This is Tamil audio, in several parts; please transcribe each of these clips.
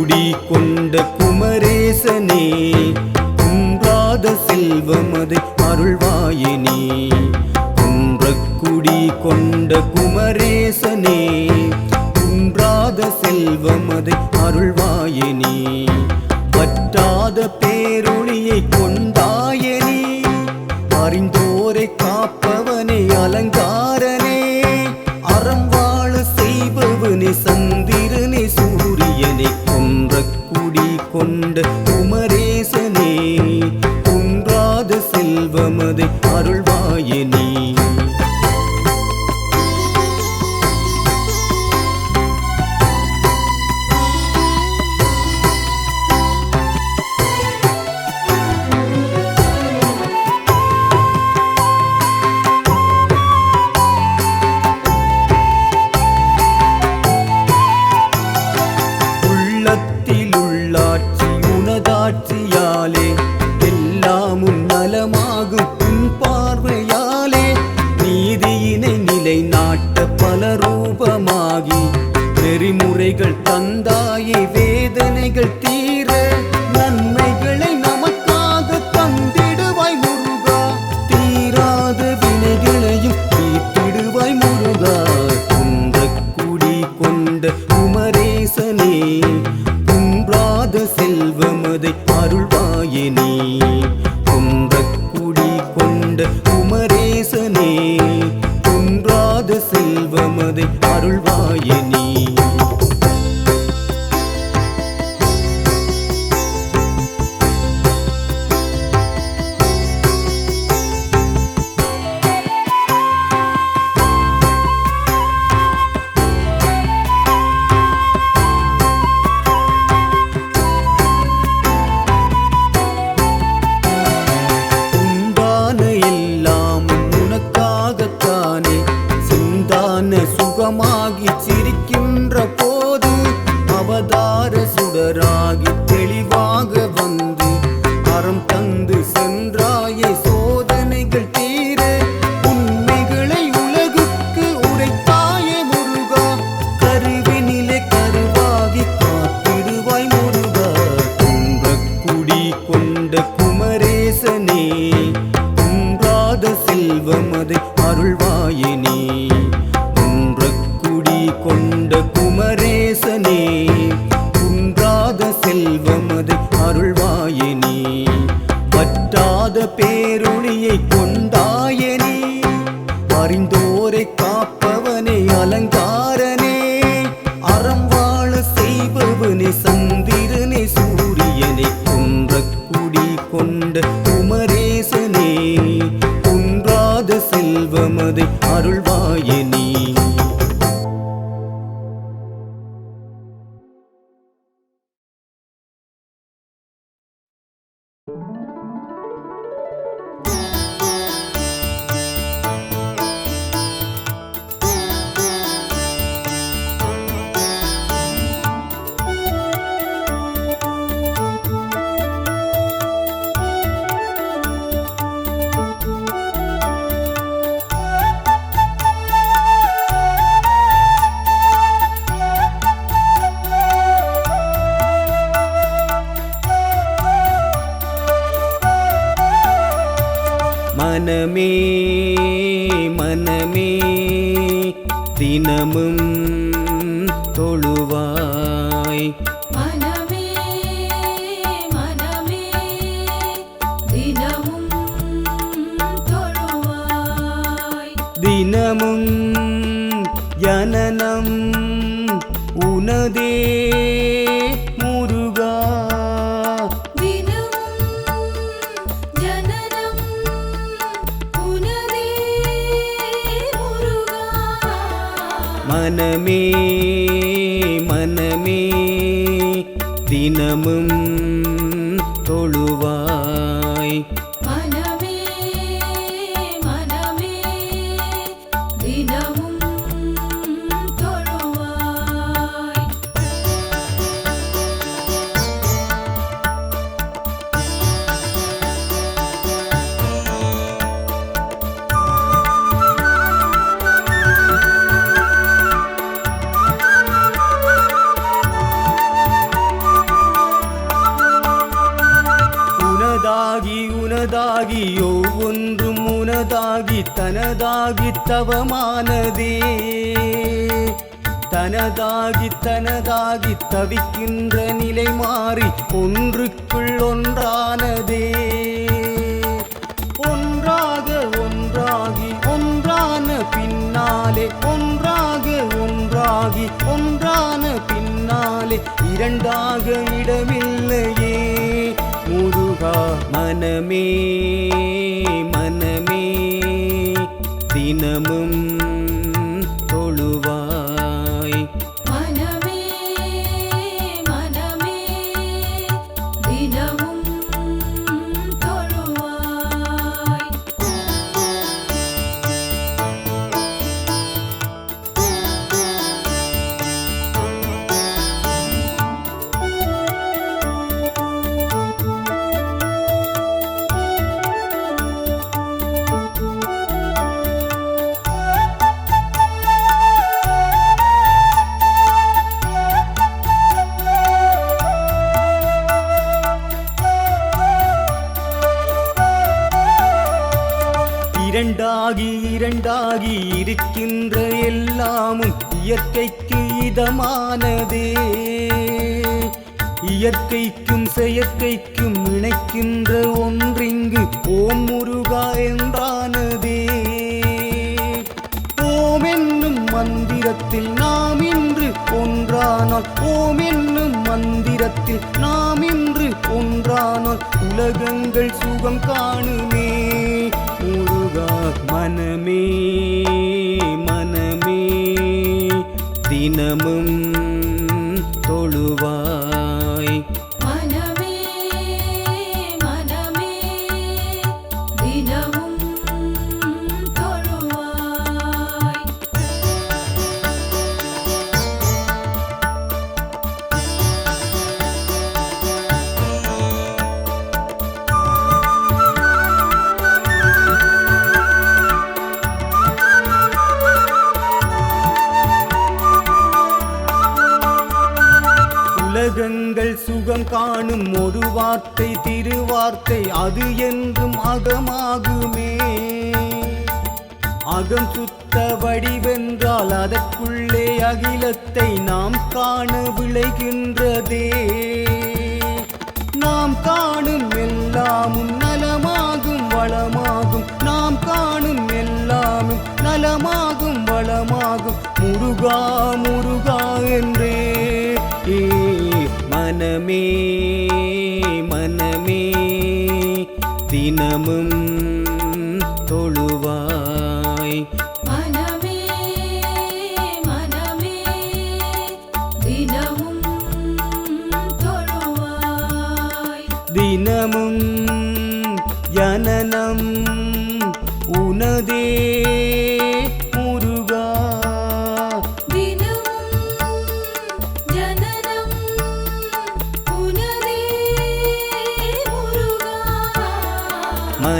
குடி கொண்ட குமரேசனே குன்றாத செல்வமதை அருள்வாயினே. குன்றக்குடி கொண்ட குமரேசனே குன்றாத செல்வமதை அருள்வாயினே. பற்றாத பேரும் செல்வமதை அருள்வாயனே உள்ளத்தில் தந்தாயி வேதனைகள் தீர நன்மைகளை நமக்காக தந்திடுவாய் முருகா. தீராத வினைகளையும் தீட்டிடுவாய் முருகா. குன்றக்குடி கொண்ட குமரேசனே குன்றாத செல்வமதை அருள்வாயினே குன்றக்குடி கொண்ட குமரேசனே குன்றாத செல்வமதை அருள்வாயினே சுடராகி தெளிவாக வந்து அறம் தந்து சென்றாயே சோதனைகள் தீர உண்மைகளை உலகுக்கு உரைத்தாய முருகா. கருவினிலே கருவாகி காத்திடுவாய் முருகா. குன்றக்குடி கொண்ட கொண்டாயனே மனமே மனமே தினமும் தொழுவாய். மனமே மனமே தினமும் தொழுவாய். தினமும் ஜனனம் உனதே தினமும் உனதாகி தனதாகி தவமானதே. தனதாகி தனதாகி தவிக்கின்ற நிலை மாறி ஒன்றுக்குள் ஒன்றானதே. ஒன்றாக ஒன்றாகி ஒன்றான பின்னாலே ஒன்றாக ஒன்றாகி ஒன்றான பின்னாலே இரண்டாக இடமில்லையே. முருகா மனமே மனமே. தினமும் தொழுவார் இயற்கைக்கு இதமானதே. இயற்கைக்கும் செயற்கைக்கும் இணைக்கின்ற ஒன்றிங்கு ஓம் முருகா என்றானதே. ஓம் என்னும் மந்திரத்தில் நாம் இன்று ஒன்றானால் ஓம் என்னும் மந்திரத்தில் நாம் இன்று ஒன்றானால் உலகங்கள் சுகம் காணுமே. முருகா மனமே தினமும் தொழுவாய். மனமே மனமே தினமும் காணும் ஒரு வார்த்தை திருவார்த்தை அது என்றும் அகமாகுமே. அகம் சுத்த வடிவென்றால் அதற்குள்ளே அகிலத்தை நாம் காண விளைகின்றதே. நாம் காணும் எல்லாமும் நலமாகும் வளமாகும். நாம் காணும் எல்லாமும் நலமாகும் வளமாகும். முருகா முருகா என்றே. ஏ மனமே மனமே தினமும் தொழுவாய். மனமே மனமே தினமும் தொழுவாய். தினமும் ஜனனம்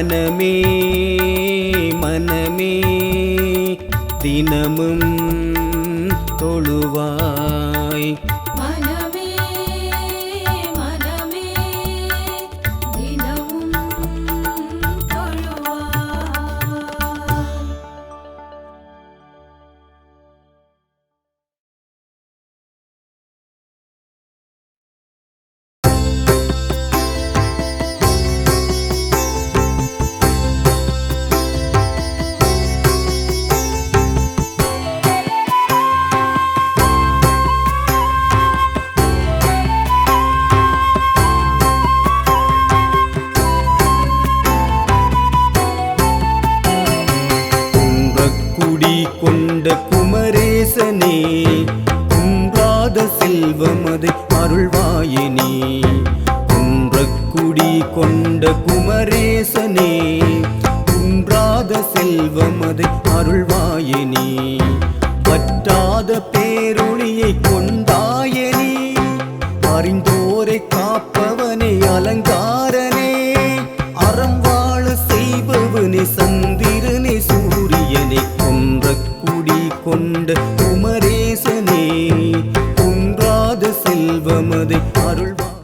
மனமே மனமே தினமும் தொழுவாய். குன்றக்குடி கொண்ட குமரேசனே குன்றாத செல்வமதை அருள்வாயினே. குன்றக்குடி கொண்ட குமரேசனே குன்றாத செல்வமதை அருள்வாயினே. வற்றாத பேரும்